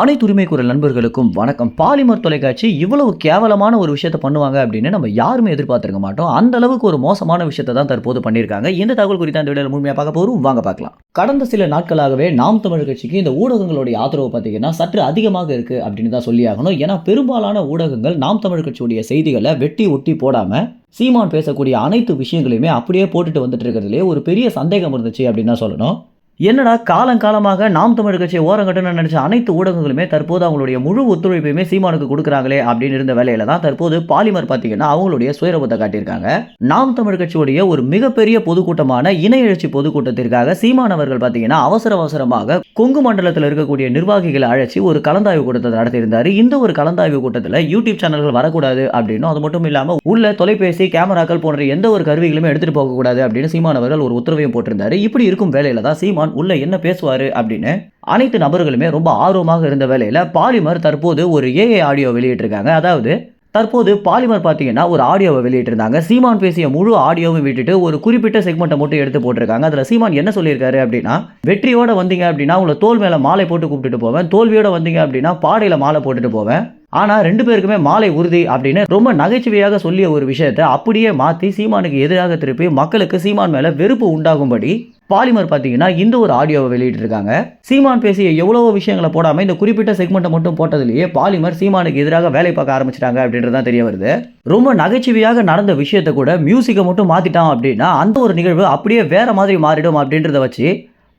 அனைத்து உரிமை குரல் நண்பர்களுக்கும் வணக்கம். பாலிமர் தொலைக்காட்சி இவ்வளவு கேவலமான ஒரு விஷயத்த பண்ணுவாங்க அப்படின்னு நம்ம யாருமே எதிர்பார்த்திருக்க மாட்டோம். அந்த அளவுக்கு ஒரு மோசமான விஷயத்தை தான் தற்போது பண்ணியிருக்காங்க. இந்த தகவல் குறித்த அந்த வீடியோவில் முழுமையாக பார்க்க போகிறோம் வாங்க பார்க்கலாம். கடந்த சில நாட்களாகவே நாம் தமிழ் கட்சிக்கு இந்த ஊடகங்களுடைய ஆதரவு பார்த்தீங்கன்னா சற்று அதிகமாக இருக்குது அப்படின்னு தான் சொல்லி ஆகணும். ஏன்னா பெரும்பாலான ஊடகங்கள் நாம் தமிழ் கட்சியுடைய செய்திகளை வெட்டி ஒட்டி போடாமல் சீமான் பேசக்கூடிய அனைத்து விஷயங்களையுமே அப்படியே போட்டுட்டு வந்துட்டு இருக்கிறதுலே ஒரு பெரிய சந்தேகம் இருந்துச்சு அப்படின்னு தான் சொல்லணும். என்னடா காலங்காலமாக நாம் தமிழ் கட்சியை ஓரங்கட்டணும்னு நினச்ச அனைத்து ஊடகங்களுமே தற்போது அவங்களுடைய முழு ஒத்துழைப்பையுமே சீமானுக்கு கொடுக்குறாங்களே அப்படின்னு இருந்த வேலையில தான் தற்போது பாலிமர் பார்த்தீங்கன்னா அவங்களுடைய சுயரபத்தை காட்டியிருக்காங்க. நாம் தமிழ் கட்சியுடைய ஒரு மிகப்பெரிய பொதுக்கூட்டமான இணை எழுச்சி பொதுக்கூட்டத்திற்காக சீமான் அவர்கள் பார்த்தீங்கன்னா அவசர அவசரமாக கொங்கு மண்டலத்தில் இருக்கக்கூடிய நிர்வாகிகளை அழைச்சி ஒரு கலந்தாய்வு கூட்டத்தை நடத்தியிருந்தார். இந்த ஒரு கலந்தாய்வு கூட்டத்தில் யூடியூப் சேனல்கள் வரக்கூடாது அப்படின்னும் அது மட்டும் இல்லாமல் உள்ள தொலைபேசி கேமராக்கள் போன்ற எந்த ஒரு கருவிகளுமே எடுத்துகிட்டு போகக்கூடாது அப்படின்னு சீமான் அவர்கள் ஒரு உத்தரவையும் போட்டிருந்தாரு. இப்படி இருக்கும் வேலையில தான் சீமான் உள்ள என்ன பேசுவாரு அப்படின்னு அனைத்து நபர்களுமே ரொம்ப ஆர்வமாக இருந்த வேலையில பாலிமர் தற்போது ஒரு ஏஏ ஆடியோ வெளியிட்டிருக்காங்க. அதாவது தற்போது பாலிமர் பார்த்தீங்கன்னா ஒரு ஆடியோவை வெளியிட்டிருந்தாங்க. சீமான் பேசிய முழு ஆடியோவை விட்டுட்டு ஒரு குறிப்பிட்ட செக்மெண்ட்டை மட்டும் எடுத்து போட்டிருக்காங்க. அதில் சீமான் என்ன சொல்லியிருக்காரு அப்படின்னா வெற்றியோட வந்தீங்க அப்படின்னா உங்களை தோல் மேலே மாலை போட்டு கூப்பிட்டுட்டு போவேன். தோல்வியோட வந்தீங்க அப்படின்னா பாடையில் மாலை போட்டுட்டு போவேன். ஆனால் ரெண்டு பேருக்குமே மாலை உறுதி அப்படின்னு ரொம்ப நகைச்சுவையாக சொல்லிய ஒரு விஷயத்தை அப்படியே மாற்றி சீமானுக்கு எதிராக திருப்பி மக்களுக்கு சீமான் மேலே வெறுப்பு உண்டாகும்படி பாலிமர் பார்த்தீங்கன்னா இந்த ஒரு ஆடியோவை வெளியிட்டிருக்காங்க. சீமான் பேசிய எவ்வளவோ விஷயங்களை போடாமல் இந்த குறிப்பிட்ட செக்மெண்ட்டை மட்டும் போட்டதுலேயே பாலிமர் சீமானுக்கு எதிராக வேலை பார்க்க ஆரம்பிச்சிட்டாங்க அப்படின்றது தான் தெரிய வருது. ரொம்ப நகைச்சுவையாக நடந்த விஷயத்தை கூட மியூசிக்கை மட்டும் மாற்றிட்டான் அப்படின்னா அந்த ஒரு நிகழ்வு அப்படியே வேற மாதிரி மாறிடும் அப்படின்றத வச்சு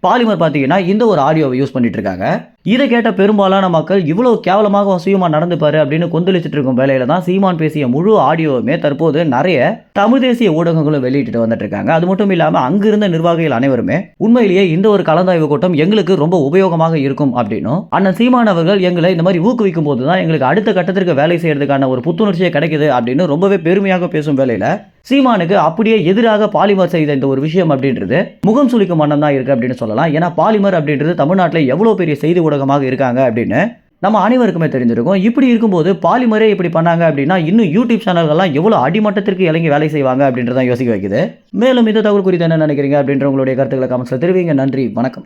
பாலிமர் பார்த்தீங்கன்னா இந்த ஒரு ஆடியோவை யூஸ் பண்ணிட்டு இருக்காங்க. இதை கேட்ட பெரும்பாலான மக்கள் இவ்வளோ கேவலமாக சீமான் நடந்துப்பாரு அப்படின்னு கொந்தளிச்சிட்டு இருக்கும் வேலையில தான் சீமான் பேசிய முழு ஆடியோவுமே தற்போது நிறைய தமிழ் தேசிய ஊடகங்களும் வெளியிட்டு வந்துட்டு இருக்காங்க. அது மட்டும் இல்லாமல் அங்கிருந்த நிர்வாகிகள் அனைவருமே உண்மையிலேயே இந்த ஒரு கலந்தாய்வு கூட்டம் எங்களுக்கு ரொம்ப உபயோகமாக இருக்கும் அப்படின்னும் அண்ணன் சீமான் அவர்கள் எங்களை இந்த மாதிரி ஊக்குவிக்கும் போது தான் எங்களுக்கு அடுத்த கட்டத்திற்கு வேலை செய்யறதுக்கான ஒரு புத்துணர்ச்சியே கிடைக்குது அப்படின்னு ரொம்பவே பெருமையாக பேசும் வேலையில சீமானுக்கு அப்படியே எதிராக பாலிமர் செய்த இந்த ஒரு விஷயம் அப்படின்றது முகம் சுளிக்கும் மன்னம் தான் இருக்கு அப்படின்னு சொல்லலாம். ஏன்னா பாலிமர் அப்படின்றது தமிழ்நாட்டில் எவ்வளோ பெரிய செய்தி ஊடகமாக இருக்காங்க அப்படின்னு நம்ம அனைவருக்குமே தெரிஞ்சிருக்கும். இப்படி இருக்கும்போது பாலிமரே இப்படி பண்ணாங்க அப்படின்னா இன்னும் யூடியூப் சேனல்கள்லாம் எவ்வளோ அடிமட்டத்திற்கு இறங்கி வேலை செய்வாங்க அப்படின்றதான் யோசிக்க வைக்குது. மேலும் இந்த தகவல் குறித்து என்ன நினைக்கிறீங்க அப்படின்ற உங்களுடைய கருத்துக்களை கமெண்ட்ஸில் தெரிவிங்க. நன்றி. வணக்கம்.